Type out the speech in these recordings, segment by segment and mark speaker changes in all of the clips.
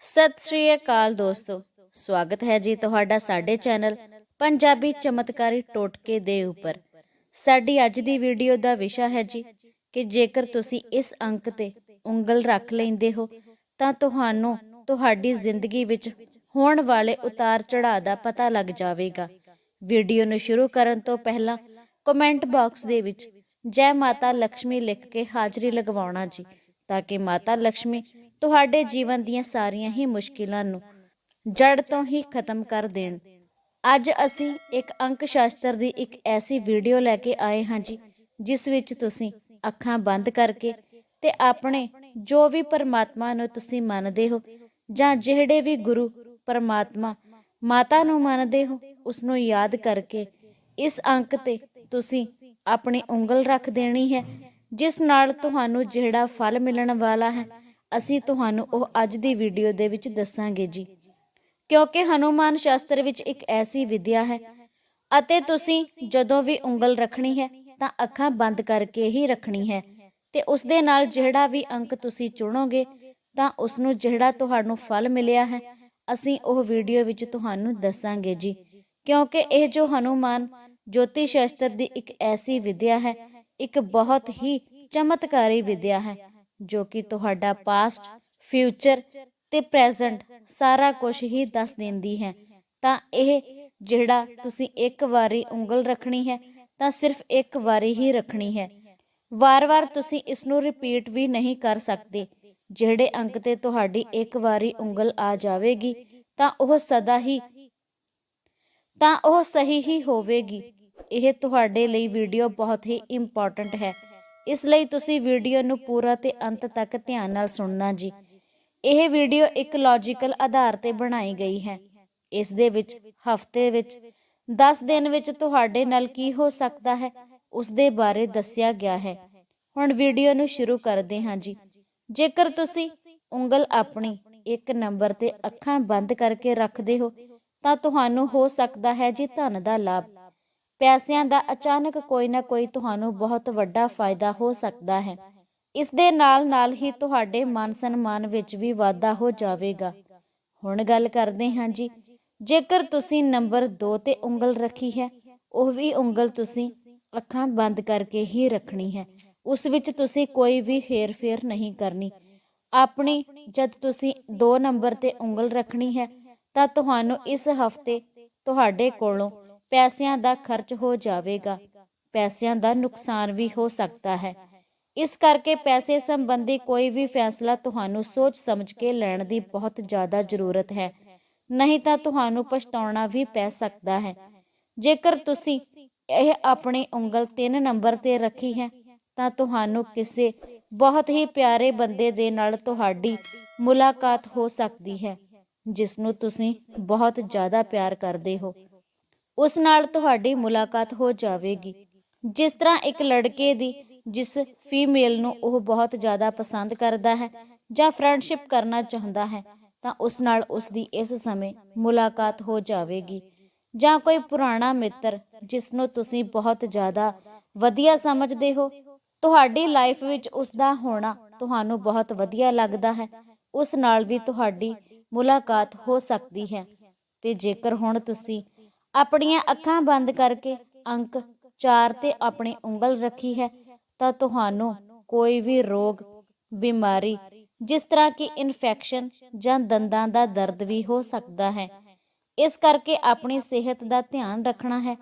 Speaker 1: ਸਤਿ ਸ੍ਰੀ ਅਕਾਲ ਦੋਸਤੋ। ਸਵਾਗਤ ਹੈ ਜੀ ਤੁਹਾਡਾ ਸਾਡੇ ਚੈਨਲ ਪੰਜਾਬੀ ਚਮਤਕਾਰੀ ਟੋਟਕੇ ਦੇ ਉੱਪਰ। ਸਾਡੀ ਅੱਜ ਦੀ ਵੀਡੀਓ ਦਾ ਵਿਸ਼ਾ ਹੈ ਜੀ ਕਿ ਜੇਕਰ ਤੁਸੀਂ ਇਸ ਅੰਕ ਤੇ ਉਂਗਲ ਰੱਖ ਲੈਂਦੇ ਹੋ, ਤਾਂ ਤੁਹਾਨੂੰ ਤੁਹਾਡੀ ਜ਼ਿੰਦਗੀ ਵਿੱਚ ਹੋਣ ਵਾਲੇ ਉਤਾਰ ਚੜਾਅ ਦਾ ਪਤਾ ਲੱਗ ਜਾਵੇਗਾ। ਵੀਡੀਓ ਨੂੰ ਸ਼ੁਰੂ ਕਰਨ ਤੋਂ ਪਹਿਲਾਂ ਕਮੈਂਟ ਬਾਕਸ ਦੇ ਵਿੱਚ ਜੈ ਮਾਤਾ ਲక్ష్ਮੀ ਲਿਖ ਕੇ ਹਾਜ਼ਰੀ ਲਗਵਾਉਣਾ ਜੀ, ਤਾਂ ਕਿ ਮਾਤਾ ਲక్ష్ਮੀ ਤੁਹਾਡੇ ਜੀਵਨ ਦੀਆਂ ਸਾਰੀਆਂ ਹੀ ਮੁਸ਼ਕਿਲਾਂ ਨੂੰ ਜੜ ਤੋਂ ਹੀ ਖਤਮ ਕਰ ਦੇਣ। ਅੱਜ ਅਸੀਂ ਇੱਕ ਅੰਕ ਸ਼ਾਸਤਰ ਦੀ ਇੱਕ ਐਸੀ ਵੀਡੀਓ ਲੈ ਕੇ ਆਏ ਹਾਂ ਜੀ, ਜਿਸ ਵਿੱਚ ਤੁਸੀਂ ਅੱਖਾਂ ਬੰਦ ਕਰਕੇ ਤੇ ਆਪਣੇ ਜੋ ਵੀ ਪਰਮਾਤਮਾ ਨੂੰ ਤੁਸੀਂ ਮੰਨਦੇ ਹੋ ਜਾਂ ਜਿਹੜੇ ਵੀ ਗੁਰੂ ਪਰਮਾਤਮਾ ਮਾਤਾ ਨੂੰ ਮੰਨਦੇ ਹੋ ਉਸ ਨੂੰ ਯਾਦ ਕਰਕੇ ਇਸ ਅੰਕ ਤੇ ਤੁਸੀਂ ਆਪਣੀ ਉਂਗਲ ਰੱਖ ਦੇਣੀ ਹੈ, ਜਿਸ ਨਾਲ ਤੁਹਾਨੂੰ ਜਿਹੜਾ ਫਲ ਮਿਲਣ ਵਾਲਾ ਹੈ ਅਸੀਂ ਤੁਹਾਨੂੰ ਉਹ ਅੱਜ ਦੀ ਵੀਡੀਓ ਦੇ ਵਿੱਚ ਦੱਸਾਂਗੇ ਜੀ। ਕਿਉਂਕਿ ਹਨੂਮਾਨ ਸ਼ਾਸਤਰ ਵਿੱਚ ਇੱਕ ਐਸੀ ਵਿਦਿਆ ਹੈ ਅਤੇ ਤੁਸੀਂ ਜਦੋਂ ਵੀ ਉਂਗਲ ਰੱਖਣੀ ਹੈ ਤਾਂ ਅੱਖਾਂ ਬੰਦ ਕਰਕੇ ਹੀ ਰੱਖਣੀ ਹੈ ਤੇ ਉਸ ਦੇ ਨਾਲ ਜਿਹੜਾ ਵੀ ਅੰਕ ਤੁਸੀਂ ਚੁਣੋਗੇ ਤਾਂ ਉਸ ਨੂੰ ਜਿਹੜਾ ਤੁਹਾਨੂੰ ਫਲ ਮਿਲਿਆ ਹੈ ਅਸੀਂ ਉਹ ਵੀਡੀਓ ਵਿੱਚ ਤੁਹਾਨੂੰ ਦੱਸਾਂਗੇ ਜੀ। ਕਿਉਂਕਿ ਇਹ ਜੋ ਹਨੂਮਾਨ ਜੋਤੀ ਸ਼ਾਸਤਰ ਦੀ ਇੱਕ ਐਸੀ ਵਿਦਿਆ ਹੈ, ਇੱਕ ਬਹੁਤ ਹੀ ਚਮਤਕਾਰੀ ਵਿਦਿਆ ਹੈ। ਜੋ ਕਿ ਤੁਹਾਡਾ ਪਾਸਟ ਫਿਊਚਰ ਤੇ ਪ੍ਰੈਜ਼ੈਂਟ ਸਾਰਾ ਕੁਝ ਹੀ ਦੱਸ ਦਿੰਦੀ ਹੈ। ਤਾਂ ਇਹ ਜਿਹੜਾ ਤੁਸੀਂ ਇੱਕ ਵਾਰੀ ਉਂਗਲ ਰੱਖਣੀ ਹੈ, ਤਾਂ ਸਿਰਫ ਇੱਕ ਵਾਰੀ ਹੀ ਰੱਖਣੀ ਹੈ। ਵਾਰ-ਵਾਰ ਤੁਸੀਂ ਇਸ ਨੂੰ ਰਿਪੀਟ ਵੀ ਨਹੀਂ ਕਰ ਸਕਦੇ। ਜਿਹੜੇ ਅੰਕ ਤੇ ਤੁਹਾਡੀ ਇੱਕ ਵਾਰੀ ਉਂਗਲ ਆ ਜਾਵੇਗੀ, ਤਾਂ ਉਹ ਸਦਾ ਹੀ, ਤਾਂ ਉਹ ਸਹੀ ਹੀ ਹੋਵੇਗੀ। ਇਹ ਤੁਹਾਡੇ ਲਈ ਵੀਡੀਓ ਬਹੁਤ ਹੀ ਇੰਪੋਰਟੈਂਟ ਹੈ। ਇਸ ਲਈ ਤੁਸੀਂ ਵੀਡੀਓ ਨੂੰ ਪੂਰਾ ਤੇ ਅੰਤ ਤੱਕ ਧਿਆਨ ਨਾਲ ਸੁਣਨਾ ਜੀ। ਇਹ ਵੀਡੀਓ ਇੱਕ ਲੌਜੀਕਲ ਆਧਾਰ ਤੇ ਬਣਾਈ ਗਈ ਹੈ। ਇਸ ਦੇ ਵਿੱਚ ਹਫ਼ਤੇ ਵਿੱਚ 10 ਦਿਨ ਵਿੱਚ ਤੁਹਾਡੇ ਨਾਲ ਕੀ ਹੋ ਸਕਦਾ ਹੈ, ਉਸ ਦੇ ਬਾਰੇ ਦੱਸਿਆ ਗਿਆ ਹੈ। ਹੁਣ ਵੀਡੀਓ ਨੂੰ ਸ਼ੁਰੂ ਕਰਦੇ ਹਾਂ ਜੀ। ਜੇਕਰ ਤੁਸੀਂ ਉਂਗਲ ਆਪਣੀ ਇੱਕ ਨੰਬਰ ਤੇ ਅੱਖਾਂ ਬੰਦ ਕਰਕੇ ਰੱਖਦੇ ਹੋ, ਤਾਂ ਤੁਹਾਨੂੰ ਹੋ ਸਕਦਾ ਹੈ ਜੀ ਧਨ ਦਾ ਲਾਭ। ਪੈਸਿਆਂ ਦਾ ਅਚਾਨਕ ਕੋਈ ਨਾ ਕੋਈ ਤੁਹਾਨੂੰ ਬਹੁਤ ਵੱਡਾ ਫਾਇਦਾ ਹੋ ਸਕਦਾ ਹੈ। ਇਸ ਦੇ ਨਾਲ ਨਾਲ ਹੀ ਤੁਹਾਡੇ ਮਾਨ ਸਨਮਾਨ ਵਿੱਚ ਵੀ ਵਾਧਾ ਹੋ ਜਾਵੇਗਾ। ਹੁਣ ਗੱਲ ਕਰਦੇ ਹਾਂ ਜੀ। ਜੇਕਰ ਤੁਸੀਂ ਨੰਬਰ 2 ਤੇ ਉਂਗਲ ਰੱਖੀ ਹੈ, ਉਹ ਵੀ ਉਂਗਲ ਤੁਸੀਂ ਅੱਖਾਂ ਬੰਦ ਕਰਕੇ ਹੀ ਰੱਖਣੀ ਹੈ। ਉਸ ਵਿੱਚ ਤੁਸੀਂ ਕੋਈ ਵੀ ਹੇਰ-ਫੇਰ ਨਹੀਂ ਕਰਨੀ। ਆਪਣੀ, ਜਦ ਤੁਸੀਂ 2 ਨੰਬਰ ਤੇ ਉਂਗਲ ਰੱਖਣੀ ਹੈ, ਤਾਂ ਤੁਹਾਨੂੰ ਇਸ ਹਫ਼ਤੇ ਤੁਹਾਡੇ ਕੋਲੋਂ ਪੈਸਿਆਂ ਦਾ ਖਰਚ ਹੋ ਜਾਵੇਗਾ। ਪੈਸਿਆਂ ਦਾ ਨੁਕਸਾਨ ਵੀ ਹੋ ਸਕਦਾ ਹੈ। ਇਸ ਕਰਕੇ ਪੈਸੇ ਸੰਬੰਧੀ ਕੋਈ ਵੀ ਫੈਸਲਾ ਤੁਹਾਨੂੰ ਸੋਚ ਸਮਝ ਕੇ ਲੈਣ ਦੀ ਬਹੁਤ ਜ਼ਿਆਦਾ ਜ਼ਰੂਰਤ ਹੈ। ਨਹੀਂ ਤਾਂ ਤੁਹਾਨੂੰ ਪਛਤਾਉਣਾ ਵੀ ਪੈ ਸਕਦਾ ਹੈ। ਜੇਕਰ ਤੁਸੀਂ ਇਹ ਆਪਣੀ ਉਂਗਲ 3 ਨੰਬਰ ਤੇ ਰੱਖੀ ਹੈ, ਤਾਂ ਤੁਹਾਨੂੰ ਕਿਸੇ ਬਹੁਤ ਹੀ ਪਿਆਰੇ ਬੰਦੇ ਦੇ ਨਾਲ ਤੁਹਾਡੀ ਮੁਲਾਕਾਤ ਹੋ ਸਕਦੀ ਹੈ, ਜਿਸ ਨੂੰ ਤੁਸੀਂ ਬਹੁਤ ਜ਼ਿਆਦਾ ਪਿਆਰ ਕਰਦੇ ਹੋ। ਉਸ ਨਾਲ ਤੁਹਾਡੀ ਮੁਲਾਕਾਤ ਹੋ ਜਾਵੇਗੀ। ਜਿਸ ਤਰ੍ਹਾਂ ਇੱਕ ਲੜਕੇ ਦੀ, ਜਿਸ ਫੀਮੇਲ ਨੂੰ ਉਹ ਬਹੁਤ ਜ਼ਿਆਦਾ ਪਸੰਦ ਕਰਦਾ ਹੈ ਜਾਂ ਫਰੈਂਡਸ਼ਿਪ ਕਰਨਾ ਚਾਹੁੰਦਾ ਹੈ, ਤਾਂ ਉਸ ਨਾਲ ਉਸ ਦੀ ਇਸ ਸਮੇਂ ਮੁਲਾਕਾਤ ਹੋ ਜਾਵੇਗੀ। ਜਾਂ ਕੋਈ ਪੁਰਾਣਾ ਮਿੱਤਰ, ਜਿਸ ਨੂੰ ਤੁਸੀਂ ਬਹੁਤ ਜ਼ਿਆਦਾ ਵਧੀਆ ਸਮਝਦੇ ਹੋ, ਤੁਹਾਡੀ ਲਾਈਫ ਵਿੱਚ ਉਸ ਦਾ ਹੋਣਾ ਤੁਹਾਨੂੰ ਬਹੁਤ ਵਧੀਆ ਲੱਗਦਾ ਹੈ, ਉਸ ਨਾਲ ਵੀ ਤੁਹਾਡੀ ਮੁਲਾਕਾਤ ਹੋ ਸਕਦੀ ਹੈ। ਤੇ ਜੇਕਰ ਹੁਣ ਤੁਸੀਂ ਆਪਣੀਆਂ ਅੱਖਾਂ ਬੰਦ ਕਰਕੇ ਅੰਕ 4 ਤੇ ਆਪਣੀ ਉਂਗਲ ਰੱਖੀ ਹੈ, ਤਾਂ ਤੁਹਾਨੂੰ ਕੋਈ ਵੀ ਰੋਗ, ਬਿਮਾਰੀ, ਜਿਸ ਤਰ੍ਹਾਂ ਕਿ ਇਨਫੈਕਸ਼ਨ ਜਾਂ ਦੰਦਾਂ ਦਾ ਦਰਦ ਵੀ ਹੋ ਸਕਦਾ ਹੈ। ਇਸ ਕਰਕੇ ਆਪਣੀ ਸਿਹਤ ਦਾ ਧਿਆਨ ਰੱਖਣਾ ਹੈ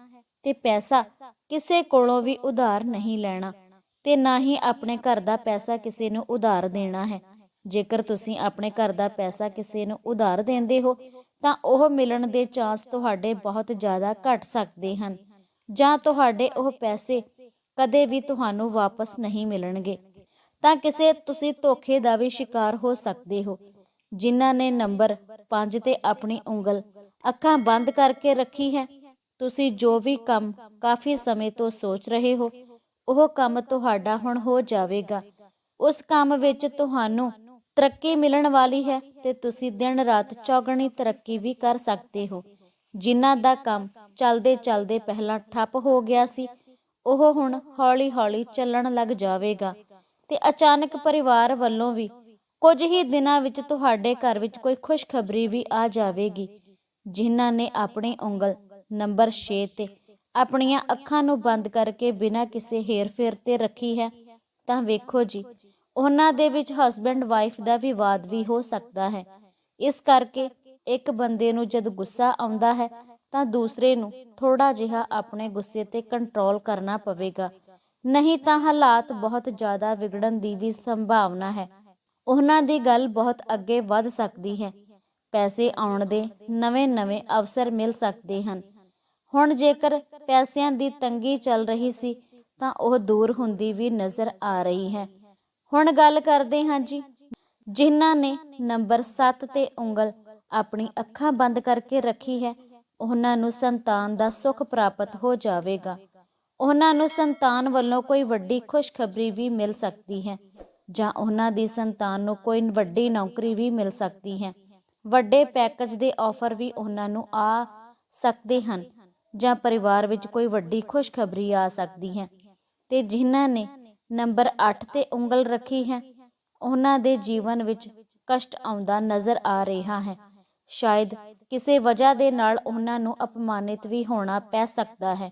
Speaker 1: ਤੇ ਪੈਸਾ ਕਿਸੇ ਕੋਲੋਂ ਵੀ ਉਧਾਰ ਨਹੀਂ ਲੈਣਾ ਤੇ ਨਾ ਹੀ ਆਪਣੇ ਘਰ ਦਾ ਪੈਸਾ ਕਿਸੇ ਨੂੰ ਉਧਾਰ ਦੇਣਾ ਹੈ। ਜੇਕਰ ਤੁਸੀਂ ਆਪਣੇ ਘਰ ਦਾ ਪੈਸਾ ਕਿਸੇ ਨੂੰ ਉਧਾਰ ਦਿੰਦੇ ਹੋ ਤਾਂ ਉਹ ਮਿਲਣ ਦੇ ਚਾਂਸ ਤੁਹਾਡੇ ਬਹੁਤ ਜ਼ਿਆਦਾ ਘਟ ਸਕਦੇ ਹਨ। ਜਾਂ ਤੁਹਾਡੇ ਉਹ ਪੈਸੇ ਕਦੇ ਵੀ ਤੁਹਾਨੂੰ ਵਾਪਸ ਨਹੀਂ ਮਿਲਣਗੇ। ਤਾਂ ਕਿਸੇ ਤੁਸੀਂ ਧੋਖੇ ਦਾ ਵੀ ਸ਼ਿਕਾਰ ਹੋ ਸਕਦੇ ਹੋ। ਜਿਨ੍ਹਾਂ ਨੇ ਨੰਬਰ 5 ਤੇ ਆਪਣੀ ਉਂਗਲ ਅੱਖਾਂ ਬੰਦ ਕਰਕੇ ਰੱਖੀ ਹੈ, ਤੁਸੀਂ ਜੋ ਵੀ ਕੰਮ ਕਾਫੀ ਸਮੇਂ ਤੋਂ ਸੋਚ ਰਹੇ ਹੋ, ਉਹ ਕੰਮ ਤੁਹਾਡਾ ਹੁਣ ਹੋ ਜਾਵੇਗਾ। ਉਸ ਕੰਮ ਵਿੱਚ ਤੁਹਾਨੂੰ ਤਰੱਕੀ ਮਿਲਣ ਵਾਲੀ ਹੈ ਤੇ ਤੁਸੀਂ ਦਿਨ ਰਾਤ ਚੌਗਣੀ ਤਰੱਕੀ ਵੀ ਕਰ ਸਕਦੇ ਹੋ। ਜਿਨ੍ਹਾਂ ਦਾ ਕੰਮ ਚੱਲਦੇ ਚੱਲਦੇ ਪਹਿਲਾਂ ਠੱਪ ਹੋ ਗਿਆ ਸੀ, ਉਹ ਹੁਣ ਹੌਲੀ-ਹੌਲੀ ਚੱਲਣ ਲੱਗ ਜਾਵੇਗਾ ਤੇ ਅਚਾਨਕ ਪਰਿਵਾਰ ਵੱਲੋਂ ਵੀ ਕੁਝ ਹੀ ਦਿਨਾਂ ਵਿੱਚ ਤੁਹਾਡੇ ਘਰ ਵਿੱਚ ਕੋਈ ਖੁਸ਼ਖਬਰੀ ਵੀ ਆ ਜਾਵੇਗੀ। ਜਿਨ੍ਹਾਂ ਨੇ ਆਪਣੀ ਉਂਗਲ ਨੰਬਰ 6 ਤੇ ਆਪਣੀਆਂ ਅੱਖਾਂ ਨੂੰ ਬੰਦ ਕਰਕੇ ਬਿਨਾਂ ਕਿਸੇ ਹੇਰ-ਫੇਰ ਤੇ ਰੱਖੀ ਹੈ, ਤਾਂ ਵੇਖੋ ਜੀ ਉਹਨਾਂ ਦੇ ਵਿੱਚ ਹਸਬੈਂਡ ਵਾਈਫ ਦਾ ਵਿਵਾਦ ਵੀ ਹੋ ਸਕਦਾ ਹੈ। ਇਸ ਕਰਕੇ ਇੱਕ ਬੰਦੇ ਨੂੰ ਜਦ ਗੁੱਸਾ ਆਉਂਦਾ ਹੈ, ਤਾਂ ਦੂਸਰੇ ਨੂੰ ਥੋੜਾ ਜਿਹਾ ਆਪਣੇ ਗੁੱਸੇ ਤੇ ਕੰਟਰੋਲ ਕਰਨਾ ਪਵੇਗਾ। ਨਹੀਂ ਤਾਂ ਹਾਲਾਤ ਬਹੁਤ ਜ਼ਿਆਦਾ ਵਿਗੜਨ ਦੀ ਵੀ ਸੰਭਾਵਨਾ ਹੈ। ਉਹਨਾਂ ਦੀ ਗੱਲ ਬਹੁਤ ਅੱਗੇ ਵੱਧ ਸਕਦੀ ਹੈ। ਪੈਸੇ ਆਉਣ ਦੇ ਨਵੇਂ-ਨਵੇਂ ਅਵਸਰ ਮਿਲ ਸਕਦੇ ਹਨ। ਹੁਣ ਜੇਕਰ ਪੈਸਿਆਂ ਦੀ ਤੰਗੀ ਚੱਲ ਰਹੀ ਸੀ, ਤਾਂ ਉਹ ਦੂਰ ਹੁੰਦੀ ਵੀ ਨਜ਼ਰ ਆ ਰਹੀ ਹੈ। ਹੁਣ ਗੱਲ ਕਰਦੇ ਹਾਂ ਜੀ। ਜਿਨ੍ਹਾਂ ਨੇ ਨੰਬਰ 7 ਤੇ ਉਂਗਲ ਆਪਣੀ ਅੱਖਾਂ ਬੰਦ ਕਰਕੇ ਰੱਖੀ ਹੈ, ਉਹਨਾਂ ਨੂੰ ਸੰਤਾਨ ਦਾ ਸੁੱਖ ਪ੍ਰਾਪਤ ਹੋ ਜਾਵੇਗਾ। ਉਹਨਾਂ ਨੂੰ ਸੰਤਾਨ ਵੱਲੋਂ ਕੋਈ ਵੱਡੀ ਖੁਸ਼ਖਬਰੀ ਵੀ ਮਿਲ ਸਕਦੀ ਹੈ ਜਾਂ ਉਹਨਾਂ ਦੀ ਸੰਤਾਨ ਨੂੰ ਕੋਈ ਵੱਡੀ ਨੌਕਰੀ ਵੀ ਮਿਲ ਸਕਦੀ ਹੈ। ਵੱਡੇ ਪੈਕੇਜ ਦੇ ਆਫਰ ਵੀ ਉਹਨਾਂ ਨੂੰ ਆ ਸਕਦੇ ਹਨ ਜਾਂ ਪਰਿਵਾਰ ਵਿੱਚ ਕੋਈ ਵੱਡੀ ਖੁਸ਼ਖਬਰੀ ਆ ਸਕਦੀ ਹੈ। ਤੇ ਜਿਨ੍ਹਾਂ ਨੇ ਨੰਬਰ 8 ਤੇ ਉਂਗਲ ਰੱਖੀ ਹੈ। ਉਹਨਾਂ ਦੇ ਜੀਵਨ ਵਿੱਚ ਕਸ਼ਟ ਆਉਂਦਾ ਨਜ਼ਰ ਆ ਰਿਹਾ ਹੈ। ਸ਼ਾਇਦ ਕਿਸੇ ਵਜ੍ਹਾ ਦੇ ਨਾਲ ਉਹਨਾਂ ਨੂੰ ਅਪਮਾਨਿਤ ਵੀ ਹੋਣਾ ਪੈ ਸਕਦਾ ਹੈ।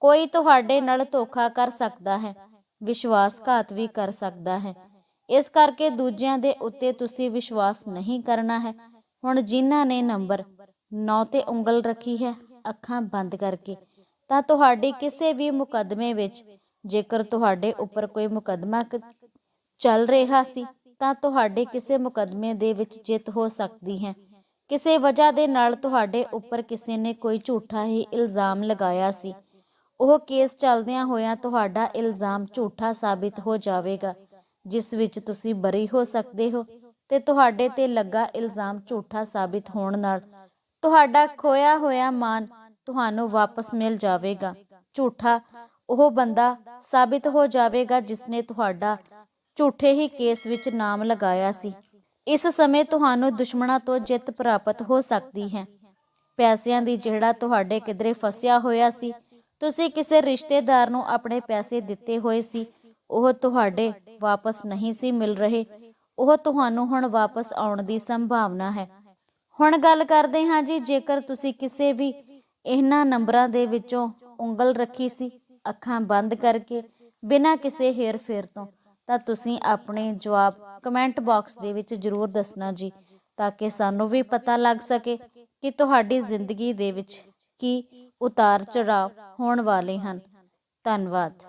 Speaker 1: ਕੋਈ ਤੁਹਾਡੇ ਨਾਲ ਧੋਖਾ ਕਰ ਸਕਦਾ ਹੈ, ਵਿਸ਼ਵਾਸਘਾਤ ਵੀ ਕਰ ਸਕਦਾ ਹੈ। ਇਸ ਕਰਕੇ ਦੂਜਿਆਂ ਦੇ ਉੱਤੇ ਤੁਸੀਂ ਵਿਸ਼ਵਾਸ ਨਹੀਂ ਕਰਨਾ ਹੈ। ਹੁਣ ਜਿਨ੍ਹਾਂ ਨੇ ਨੰਬਰ 9 ਤੇ ਉਂਗਲ ਰੱਖੀ ਹੈ, ਅੱਖਾਂ ਬੰਦ ਕਰਕੇ, ਤਾਂ ਤੁਹਾਡੀ ਕਿਸੇ ਵੀ ਮੁਕੱਦਮੇ ਵਿੱਚ ਜੇਕਰ ਤੁਹਾਡੇ ਉੱਪਰ ਕੋਈ ਮੁਕੱਦਮਾ ਚੱਲ ਰਿਹਾ ਸੀ, ਤਾਂ ਤੁਹਾਡੇ ਕਿਸੇ ਮੁਕੱਦਮੇ ਦੇ ਵਿੱਚ ਜਿੱਤ ਹੋ ਸਕਦੀ ਹੈ। ਕਿਸੇ ਵਜ੍ਹਾ ਦੇ ਨਾਲ ਤੁਹਾਡੇ ਉੱਪਰ ਕਿਸੇ ਨੇ ਕੋਈ ਝੂਠਾ ਹੀ ਇਲਜ਼ਾਮ ਲਗਾਇਆ ਸੀ। ਉਹ ਕੇਸ ਚੱਲਦਿਆਂ ਹੋਇਆਂ ਤੁਹਾਡਾ ਇਲਜ਼ਾਮ ਝੂਠਾ ਸਾਬਿਤ ਹੋ ਜਾਵੇਗਾ, ਜਿਸ ਵਿੱਚ ਤੁਸੀਂ ਬਰੀ ਹੋ ਸਕਦੇ ਹੋ ਤੇ ਤੁਹਾਡੇ ਤੇ ਲੱਗਾ ਇਲਜ਼ਾਮ ਝੂਠਾ ਸਾਬਿਤ ਹੋਣ ਨਾਲ ਤੁਹਾਡਾ ਖੋਇਆ ਹੋਇਆ ਮਾਨ ਤੁਹਾਨੂੰ ਵਾਪਸ ਮਿਲ ਜਾਵੇਗਾ। ਝੂਠਾ ਉਹ ਬੰਦਾ ਸਾਬਿਤ ਹੋ ਜਾਵੇਗਾ ਜਿਸਨੇ ਤੁਹਾਡਾ ਝੂਠੇ ਹੀ ਕੇਸ ਵਿੱਚ ਨਾਮ ਲਗਾਇਆ ਸੀ। ਇਸ ਸਮੇਂ ਤੁਹਾਨੂੰ ਦੁਸ਼ਮਣਾਂ ਤੋਂ ਜਿੱਤ ਪ੍ਰਾਪਤ ਹੋ ਸਕਦੀ ਹੈ। ਪੈਸਿਆਂ ਦੀ ਜਿਹੜਾ ਤੁਹਾਡੇ ਕਿਧਰੇ ਫਸਿਆ ਹੋਇਆ ਸੀ, ਤੁਸੀਂ ਕਿਸੇ ਰਿਸ਼ਤੇਦਾਰ ਨੂੰ ਆਪਣੇ ਪੈਸੇ ਦਿੱਤੇ ਹੋਏ ਸੀ, ਉਹ ਤੁਹਾਡੇ ਵਾਪਸ ਨਹੀਂ ਸੀ ਮਿਲ ਰਹੇ। ਉਹ ਤੁਹਾਨੂੰ ਹੁਣ ਵਾਪਸ ਆਉਣ ਦੀ ਸੰਭਾਵਨਾ ਹੈ। ਹੁਣ ਗੱਲ ਕਰਦੇ ਹਾਂ ਜੀ, ਜੇਕਰ ਤੁਸੀਂ ਕਿਸੇ ਵੀ ਇਹਨਾਂ ਨੰਬਰਾਂ ਦੇ ਵਿੱਚੋਂ ਉਂਗਲ ਰੱਖੀ ਸੀ ਅੱਖਾਂ ਬੰਦ ਕਰਕੇ, ਬਿਨਾਂ ਕਿਸੇ ਹੇਰ ਫੇਰ ਤੋਂ, ਤਾਂ ਤੁਸੀਂ ਆਪਣੇ ਜਵਾਬ ਕਮੈਂਟ ਬਾਕਸ ਦੇ ਵਿੱਚ ਜ਼ਰੂਰ ਦੱਸਣਾ ਜੀ, ਤਾਂ ਕਿ ਸਾਨੂੰ ਵੀ ਪਤਾ ਲੱਗ ਸਕੇ ਕਿ ਤੁਹਾਡੀ ਜ਼ਿੰਦਗੀ ਦੇ ਵਿੱਚ ਕੀ ਉਤਾਰ ਚੜਾਵ ਹੋਣ ਵਾਲੇ ਹਨ। ਧੰਨਵਾਦ।